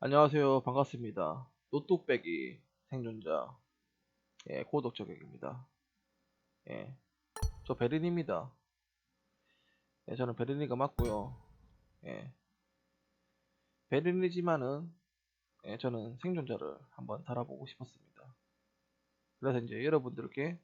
안녕하세요. 반갑습니다. 노뚝배기 생존자 예, 고독 저격입니다. 예, 저 베르니입니다. 예, 저는 베르니가 맞고요. 예, 베르니지만은 예, 저는 생존자를 한번 달아보고 싶었습니다. 그래서 이제 여러분들께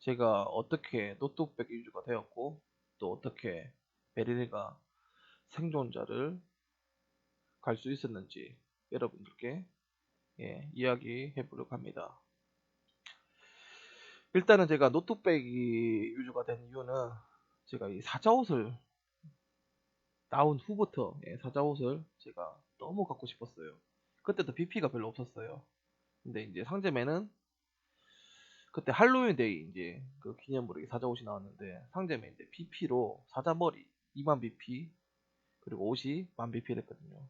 제가 어떻게 노뚝배기 유저가 되었고 또 어떻게 베르니가 생존자를 갈 수 있었는지 여러분들께 예, 이야기해 보려고 합니다. 일단은 제가 노트백이 유저가 된 이유는 제가 이 사자옷을 나온 후부터 예, 사자옷을 제가 너무 갖고 싶었어요. 그때도 BP가 별로 없었어요. 근데 이제 상점에는 그때 할로윈 데이 이제 그 기념으로 이 사자옷이 나왔는데 상점에 이제 BP로 사자머리 2만 BP 그리고 옷이 1만 BP를 했거든요.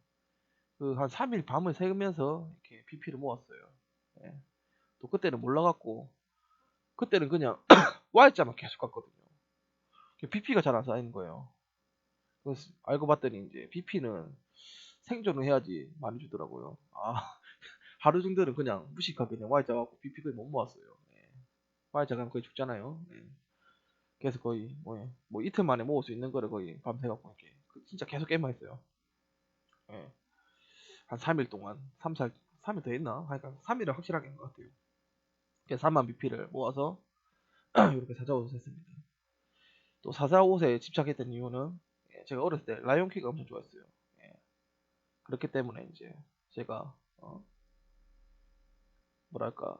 그 한 3일 밤을 새면서 이렇게 BP를 모았어요. 예. 또 그때는 몰라갖고 그때는 그냥 Y자만 계속 갔거든요. BP가 잘 안 쌓이는 거예요. 그래서 알고 봤더니 이제 BP는 생존을 해야지 많이 주더라고요. 아 하루 정도는 그냥 무식하게 그냥 Y자 갖고 BP 거의 못 모았어요. 예. Y자 가면 거의 죽잖아요. 예. 그래서 거의 뭐, 예. 뭐 이틀 만에 모을 수 있는 거를 거의 밤새 갖고 이렇게 그 진짜 계속 게임만 했어요. 예. 한 3일 동안 3, 4, 3일 더 했나? 하여간 3일을 확실하게 한 것 같아요. 그래서 3만 BP를 모아서 이렇게 사자옷을 샀습니다. 또 사자옷에 집착했던 이유는 예, 제가 어렸을 때 라이온키가 엄청 좋아했어요. 예. 그렇기 때문에 이제 제가 어, 뭐랄까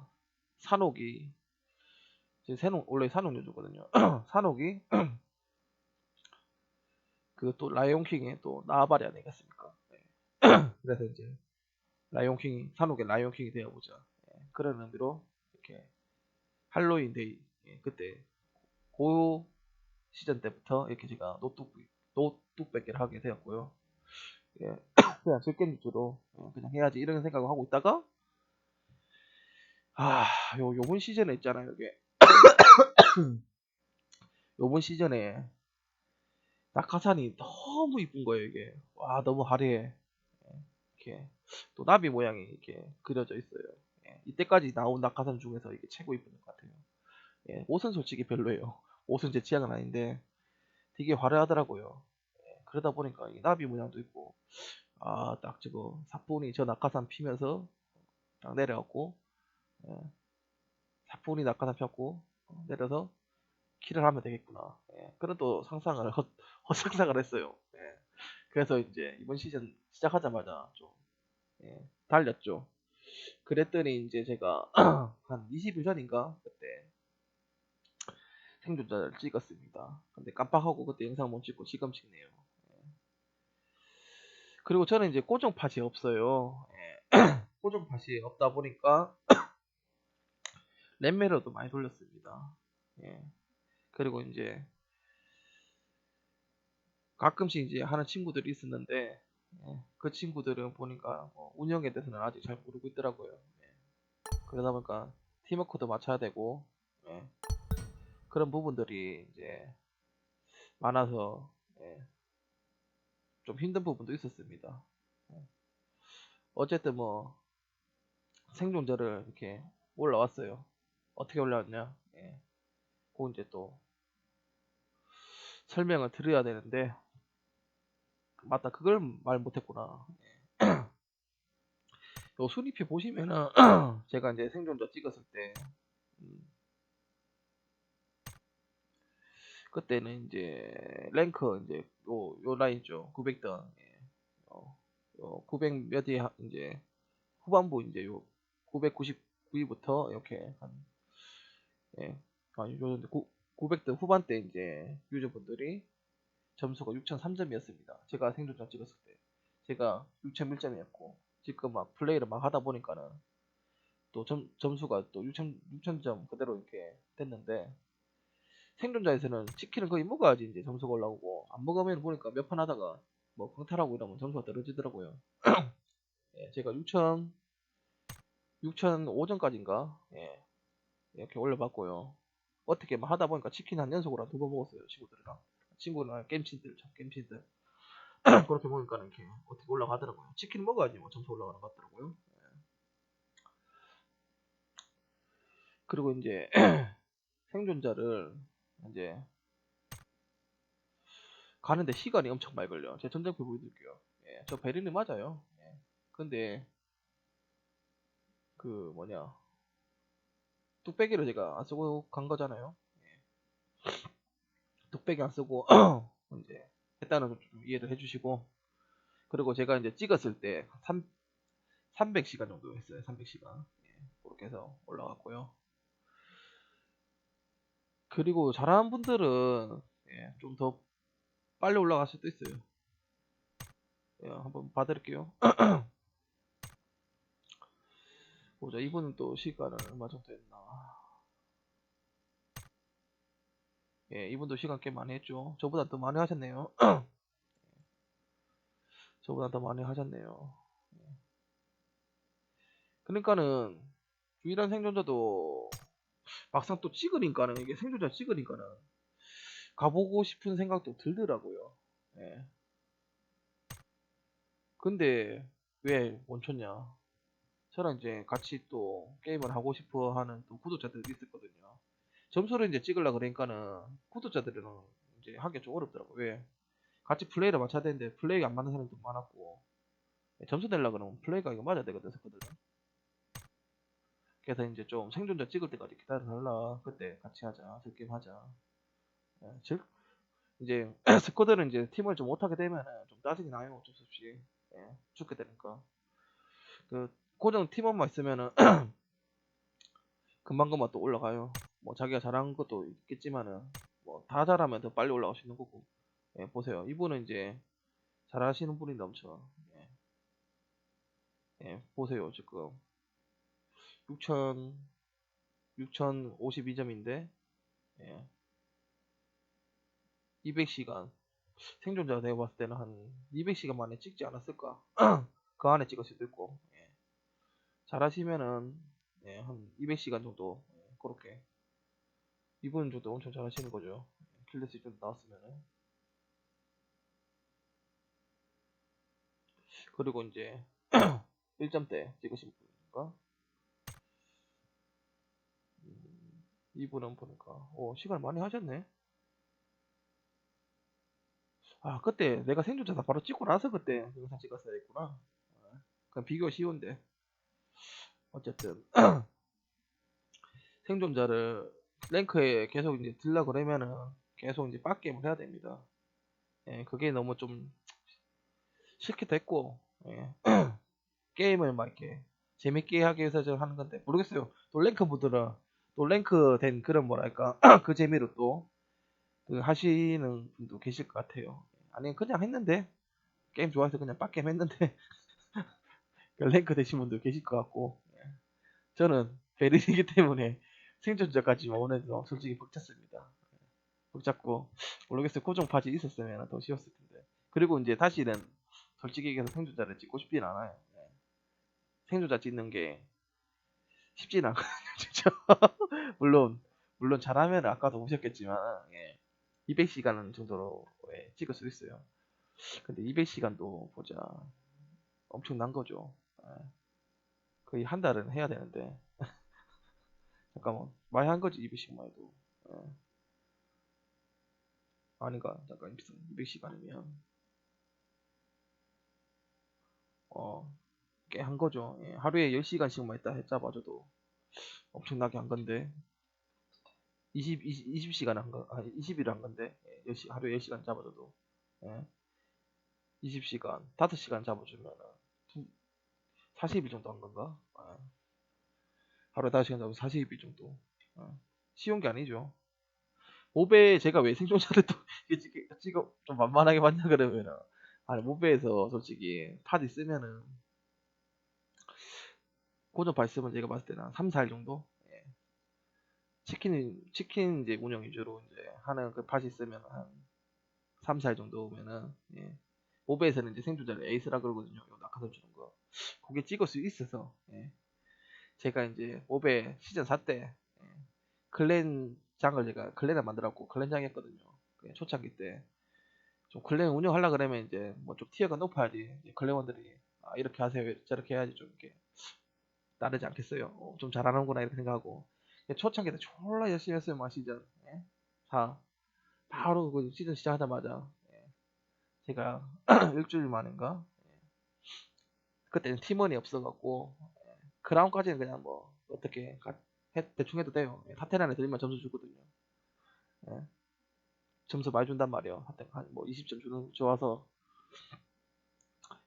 산옥이 제 산옥 원래 산옥 유주거든요. 산옥이 그 또 라이온킹의 또 나아바리 아니겠습니까? 그래서 이제 라이온킹이 산옥의 라이온킹이 되어보자 예, 그런 의미로 이렇게 할로윈 데이 예, 그때 고 시즌 때부터 이렇게 제가 노뚝 노뚝백기를 하게 되었고요. 예, 그냥 즐겜 주로 예, 그냥 해야지 이런 생각을 하고 있다가 아, 요 요번 시즌에 있잖아요, 이게 요번 시즌에 낙하산이 너무 이쁜 거예요, 이게. 와, 너무 화려해. 이렇게 또 나비 모양이 이렇게 그려져 있어요. 예, 이때까지 나온 낙하산 중에서 이게 최고 이쁜 것 같아요. 예, 옷은 솔직히 별로예요. 옷은 제 취향은 아닌데 되게 화려하더라고요. 예, 그러다 보니까 이 나비 모양도 있고 아 딱 저거 사뿐이 저 낙하산 피면서 딱 내려왔고 예, 사뿐이 낙하산 폈고 어, 내려서 킬을 하면 되겠구나. 예, 그런 또 상상을 헛, 헛상상을 했어요. 예. 그래서 이제 이번 시즌 시작하자마자 좀 예, 달렸죠. 그랬더니 이제 제가 한 20일 전인가 그때 생존자를 찍었습니다. 근데 깜빡하고 그때 영상 못 찍고 지금 찍네요. 예. 그리고 저는 이제 고정 팟이 없어요. 예. 고정 팟이 없다 보니까 램메로도 많이 돌렸습니다. 예. 그리고 이제 가끔씩 이제 하는 친구들이 있었는데 예, 그 친구들은 보니까 뭐 운영에 대해서는 아직 잘 모르고 있더라고요. 예. 그러다 보니까 팀워크도 맞춰야 되고 예, 그런 부분들이 이제 많아서 예, 좀 힘든 부분도 있었습니다. 예. 어쨌든 뭐 생존자를 이렇게 올라왔어요. 어떻게 올라왔냐? 예. 그 이제 또 설명을 드려야 되는데 맞다 그걸 말 못했구나. 요 순위표 보시면은 제가 이제 생존자 찍었을 때 음, 그때는 이제 랭크 이제 요, 요 라인죠. 900등. 예. 어, 요 900 몇위 이제 후반부 이제 요 999위부터 이렇게 한 예, 아니 요 900등 후반대 이제 유저분들이 점수가 6003점이었습니다. 제가 생존자 찍었을 때. 제가 6001점이었고, 지금 막 플레이를 막 하다 보니까는 또 점, 점수가 또 6000, 6000점 그대로 이렇게 됐는데, 생존자에서는 치킨을 거의 먹어야지 이제 점수가 올라오고, 안 먹으면 보니까 몇 판 하다가 뭐 광탈하고 이러면 점수가 떨어지더라고요. 예, 제가 6000, 6005점까지인가? 예, 이렇게 올려봤고요. 어떻게 막 하다 보니까 치킨 한 연속으로 두 번 먹었어요, 친구들이랑. 친구나 게임친들, 게임친들. 그렇게 먹으니까 이렇게 어떻게 올라가더라고요. 치킨 먹어야지 뭐 점수 올라가는 것 같더라고요. 예. 그리고 이제 생존자를 이제 가는데 시간이 엄청 많이 걸려. 제가 전장표 보여드릴게요. 예, 저 베를린 맞아요. 예. 근데 그 뭐냐 뚝배기를 제가 안 쓰고 간 거잖아요. 예. 뚝배기 안 쓰고 이제 했다는 걸 좀 이해를 해주시고 그리고 제가 이제 찍었을 때 3, 300시간 정도 했어요. 300시간 예, 그렇게 해서 올라갔고요. 그리고 잘하는 분들은 예, 좀 더 빨리 올라갈 수도 있어요. 예, 한번 봐드릴게요. 보자. 이분은 또 시간은 얼마 정도 했나. 예, 이분도 시간 꽤 많이 했죠. 저보다 더 많이 하셨네요. 저보다 더 많이 하셨네요. 예. 그러니까는 유일한 생존자도 막상 또 찍으니까는 이게 생존자 찍으니까는 가보고 싶은 생각도 들더라고요. 예. 근데 왜 멈췄냐? 저랑 이제 같이 또 게임을 하고 싶어 하는 또 구독자들이 있었거든요. 점수를 이제 찍으려 그러니까는 구독자들이랑 이제 하기가 좀 어렵더라고요. 왜? 같이 플레이를 맞춰야 되는데 플레이가 안 맞는 사람도 많았고 점수 내려 그러면 플레이가 이거 맞아야 되거든 했거든. 그래서 이제 좀 생존자 찍을 때까지 기다려달라. 그때 같이 하자. 저 게임 하자. 예, 즉 이제 스쿼드는 이제 팀을 좀 못하게 되면은 좀 짜증이 나요. 어쩔 수 없이 예, 죽게 되니까. 그 고정 팀원만 있으면은 금방금방 또 올라가요. 뭐 자기가 잘한 것도 있겠지만은 뭐 다 잘하면 더 빨리 올라갈 수 있는 거고. 예, 보세요. 이분은 이제 잘하시는 분이 넘쳐. 예. 예, 보세요. 지금 6천 6,052점인데 예. 200시간 생존자가 내가 봤을 때는 한 200시간 만에 찍지 않았을까 그 안에 찍을 수도 있고 예. 잘하시면은 예, 한 200시간 정도 예, 그렇게 이분 정도 엄청 잘하시는 거죠. 킬레스 좀 나왔으면은. 그리고 이제 1점대 찍으신 분인가? 음, 이분은 보니까. 오 시간 많이 하셨네. 아 그때 내가 생존자 다 바로 찍고 나서 그때 영상 찍었어야 했구나. 아, 그냥 비교가 쉬운데. 어쨌든 생존자를 랭크에 계속 이제 들라 그러면은 계속 이제 빡게임을 해야 됩니다 예 그게 너무 좀 싫게 됐고 예. 게임을 막 이렇게 재밌게 하기 위해서 저 하는 건데 모르겠어요 또 랭크 분들은 또 랭크 된 그런 뭐랄까 그 재미로 또 그 하시는 분도 계실 것 같아요. 아니 그냥 했는데 게임 좋아해서 그냥 빡게임 했는데 그 랭크 되신 분도 계실 것 같고 예. 저는 베린이기 때문에 생존자까지 원해서 솔직히 벅찼습니다. 벅찼고 모르겠어요 고정 파지 있었으면 더 쉬웠을 텐데 그리고 이제 다시는 솔직히 얘기해서 생존자를 찍고 싶진 않아요. 예. 생존자 찍는 게 쉽진 않거든요. 진짜 물론 물론 잘하면 아까도 보셨겠지만 예. 200시간 정도로 예, 찍을 수 있어요. 근데 200시간도 보자. 엄청난 거죠. 예. 거의 한 달은 해야 되는데. 잠깐만. 많이 한 거지, 200시간만 해도. 예. 아닌가. 잠깐, 200시간이면. 어, 꽤 한 거죠. 예. 하루에 10시간씩만 있다 해 잡아줘도 엄청나게 한 건데. 20, 20, 20 시간 한 거, 아, 20일 한 건데, 예, 10시, 하루에 10시간 잡아줘도, 예. 20시간, 5시간 잡아주면은, 40일 정도 한 건가? 예. 하루에 5시간 잡아서 40일 정도. 예. 쉬운 게 아니죠. 모베 제가 왜 생존자를 또 찍어 좀 만만하게 봤냐 그러면은 아니 모베에서 솔직히 파지 쓰면은 고정파 쓰면 제가 봤을 때는 한 3, 4일 정도 예. 치킨 치킨 이제 운영 위주로 이제 하는 그 팟이 쓰면 한 3, 4일 정도면은 예. 모베에서는 이제 생존자를 에이스라 그러거든요. 요 낙하산 주는 거. 그게 찍을 수 있어서 예. 제가 이제 모베 시즌 4때 예. 클랜 장을 제가 클랜을 만들었고 클랜장 했거든요. 그 초창기 때 좀 클랜 운영하려 그러면 이제 뭐 좀 티어가 높아야지 클랜원들이 아, 이렇게 하세요 저렇게 해야지 좀 이렇게 따르지 않겠어요 어, 좀 잘하는구나 이렇게 생각하고 초창기 때 졸라 열심히 했어요 막 시즌 예? 자 바로 그 시즌 시작하자마자 예. 제가 일주일 만인가 예. 그때는 팀원이 없어갖고 예. 그라운드까지는 그냥 뭐 어떻게 가- 해- 대충 해도 돼요 예. 탑10 안에 들면 점수 주거든요 예. 점수 많이 준단 말이에요 한뭐 20점 주는 좋아서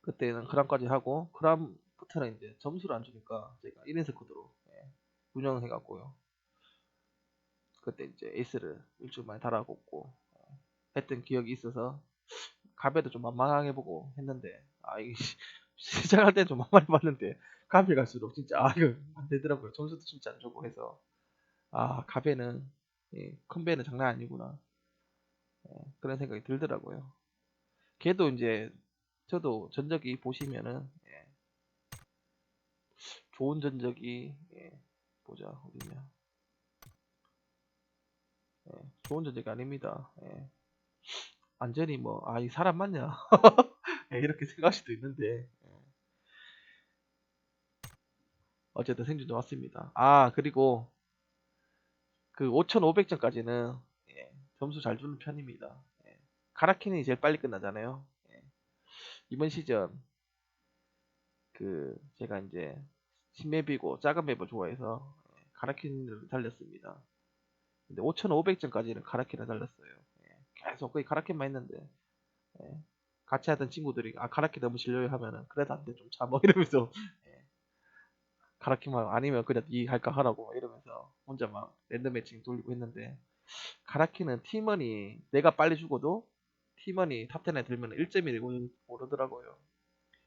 그때는 그람까지 하고 그람부터는 이제 점수를 안 주니까 제가 1인스 코드로 예, 운영해갖고요. 그때 이제 에이스를 일주일 만에 달아갖고 어, 했던 기억이 있어서 가베도 좀 만만하게 보고 했는데 아 이게 시- 시작할 때 좀 만만해 봤는데 가베 갈수록 진짜 아 이거 안 되더라고요. 점수도 진짜 안 주고 해서 아 가베는 예, 컴베는 장난 아니구나 예, 그런 생각이 들더라고요. 걔도 이제 저도 전적이 보시면은 예, 좋은 전적이 예, 보자 어디냐 예, 좋은 전적이 아닙니다. 예. 완전히 뭐 아 이 사람 맞냐 예, 이렇게 생각할 수도 있는데 예. 어쨌든 생존자 왔습니다. 아 그리고 그 5,500점까지는 예, 점수 잘 주는 편입니다. 예. 카라킨이 제일 빨리 끝나잖아요. 예. 이번 시즌 그 제가 이제 신맵이고 작은 맵을 좋아해서 예, 카라킨을 달렸습니다. 근데 5,500점까지는 카라킨을 달렸어요. 예, 계속 거의 카라킨만 했는데 예, 같이 하던 친구들이 아 카라킨 너무 질려요 하면은 그래도 안돼 좀 참아 이러면서 예, 카라킨만 아니면 그냥 니 할까 하라고 막 이러면서 혼자 막 랜덤 매칭 돌리고 했는데 카라킨은 팀원이 내가 빨리 죽어도 팀원이 탑10에 들면 1점이 오르더라고요.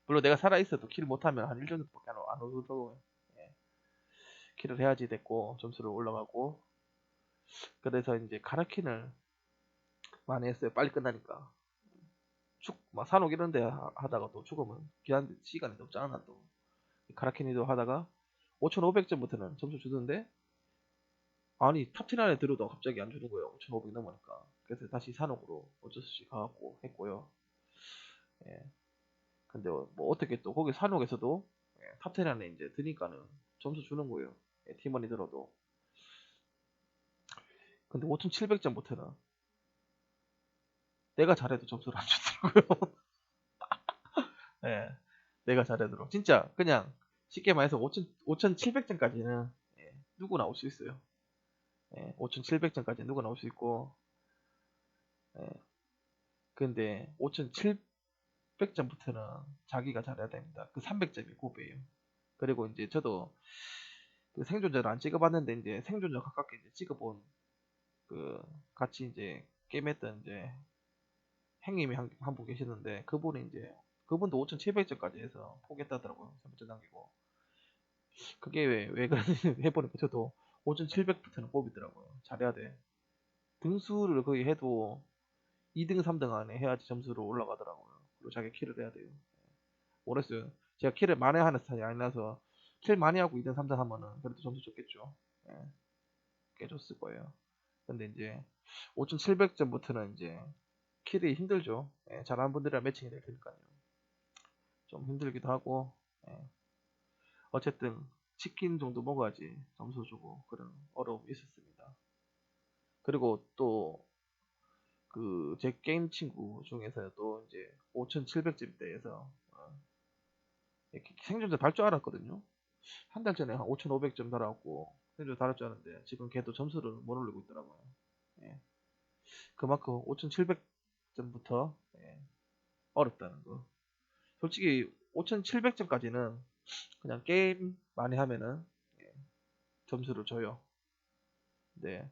물론 내가 살아있어도 킬 못하면 한 1점밖에 안, 오- 안 오르더라고요. 예. 킬을 해야지 됐고 점수를 올라가고 그래서 이제 카라킨을 많이 했어요. 빨리 끝나니까. 축, 막 산옥 이런 데 하- 하다가 또 죽으면 기한 시간이 짧아 또. 카라킨이도 하다가 5,500점부터는 점수 주던데 아니 탑10 안에 들어도 갑자기 안 주는 거예요. 5,500 넘으니까. 그래서 다시 산옥으로 어쩔 수 없이 가갖고 했고요. 예. 근데 뭐 어떻게 또 거기 산옥에서도 예, 탑10 안에 이제 드니까는 점수 주는 거예요. 예, 팀원이 들어도. 근데 5,700점부터는 내가 잘해도 점수를 안 주더라고요. 예, 내가 잘해도 진짜 그냥 쉽게 말해서 5,000, 5,700점까지는 예, 누구 나 올 수 있어요. 예, 5,700점까지 누구 나 올 수 있고 예, 근데 5,700점부터는 자기가 잘해야 됩니다. 그 300점이 고비예요. 그리고 이제 저도 그 생존자를 안 찍어봤는데 이제 생존자 가깝게 이제 찍어본 그 같이 이제 게임했던 이제 행님이 한분 계시는데 그분이 이제 그분도 5,700점까지 해서 포기했다더라고요. 300점 남기고 그게 왜 왜 그런지 해보니까 저도 5,700부터는 뽑이더라고요. 잘해야 돼. 등수를 거의 해도 2등, 3등 안에 해야지 점수로 올라가더라고요. 그리고 자기 킬을 해야 돼요. 모르겠어요. 제가 킬을 많이 하는 스타일이 아니라서 킬 많이 하고 2등, 3등 하면은 그래도 점수 좋겠죠. 예. 꽤 줬을 거예요. 근데 이제 5,700점부터는 이제 킬이 힘들죠. 예, 잘하는 분들이랑 매칭이 될 테니까요. 좀 힘들기도 하고 예. 어쨌든 치킨 정도 먹어야지 점수 주고 그런 어려움이 있었습니다. 그리고 또 그 제 게임 친구 중에서도 이제 5,700점대에서 어, 생존자 달 줄 알았거든요. 한 달 전에 한 5,500점 달았고 생존자 달을 줄 알았는데 지금 걔도 점수를 못 올리고 있더라고요. 예. 그만큼 5,700점부터 어렵다는 거. 솔직히 5,700점까지는 그냥 게임 많이 하면은 예, 점수를 줘요. 네.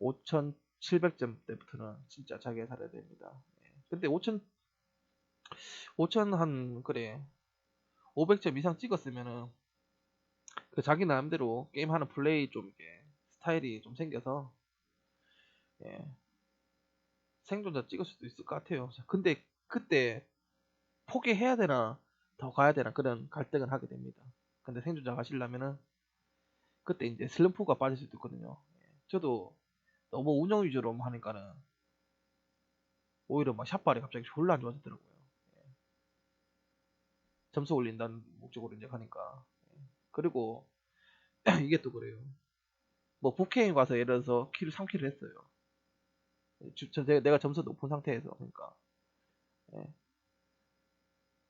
5,700점 때부터는 진짜 자기가 잘해야 됩니다. 예. 근데 5,000 5,000 한 그래 500점 이상 찍었으면은 그 자기 나름대로 게임하는 플레이 좀 이렇게 스타일이 좀 생겨서 예. 생존자 찍을 수도 있을 것 같아요. 자, 근데 그때 포기해야 되나 더 가야 되나 그런 갈등을 하게 됩니다. 근데 생존자 가시려면은 그때 이제 슬럼프가 빠질 수도 있거든요. 예. 저도 너무 운영 위주로 하니까는 오히려 막 샷발이 갑자기 졸라 안 좋아지더라고요. 예. 점수 올린다는 목적으로 이제 가니까. 예. 그리고 이게 또 그래요. 뭐 북해에 가서 예를 들어서 킬을 3킬을 했어요. 주- 저- 내- 내가 점수 높은 상태에서 그러니까 예.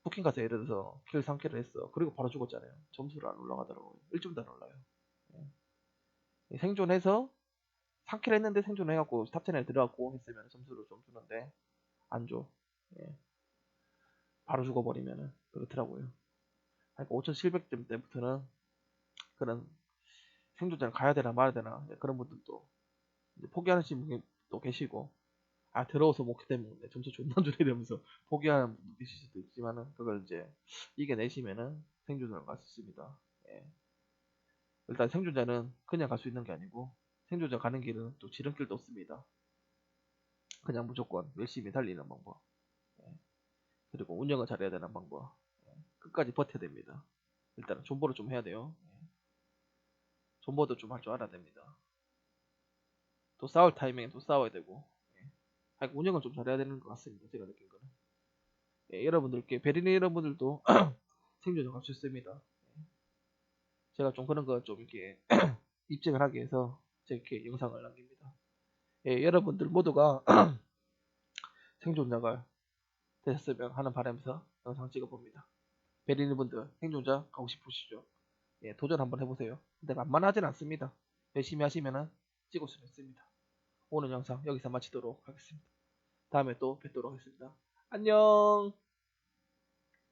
부킹 가서 예를 들어서 킬 3킬을 했어. 그리고 바로 죽었잖아요. 점수를 안 올라가더라고요. 1점도 안 올라요. 예. 생존해서 3킬 했는데 생존해갖고 탑10에 들어갔고 했으면 점수를 좀 주는데 안 줘. 예. 바로 죽어버리면은 그렇더라고요. 그러니까 5,700점 때부터는 그런 생존자를 가야 되나 말아야 되나 그런 분들도 포기하시는 또 계시고 아 들어와서 못기 때문에 점수 존나 주네 이러면서 포기하는 계실 수도 있지만은 그걸 이제 이겨내시면은 생존자를 갈수 있습니다. 예. 일단 생존자는 그냥 갈 수 있는 게 아니고 생존자 가는 길은 또 지름길도 없습니다. 그냥 무조건 열심히 달리는 방법. 예. 그리고 운영을 잘해야 되는 방법. 예. 끝까지 버텨야 됩니다. 일단은 존버를 좀 해야 돼요. 예. 존버도 좀 할 줄 알아야 됩니다. 또 싸울 타이밍에 또 싸워야 되고. 예. 하여간 운영을 좀 잘해야 되는 것 같습니다. 제가 느낀 거는. 예, 여러분들께 베리니 여러분들도 생존자 갈수 있습니다. 예. 제가 좀 그런 거 좀 이렇게 입증을 하기 위해서 이렇게 영상을 남깁니다. 예, 여러분들 모두가 생존자가 되셨으면 하는 바람에서 영상 찍어봅니다. 베리니 분들 생존자 가고 싶으시죠? 예, 도전 한번 해보세요. 근데 만만하진 않습니다. 열심히 하시면은 찍을 수 있습니다. 오늘 영상 여기서 마치도록 하겠습니다. 다음에 또 뵙도록 하겠습니다. 안녕!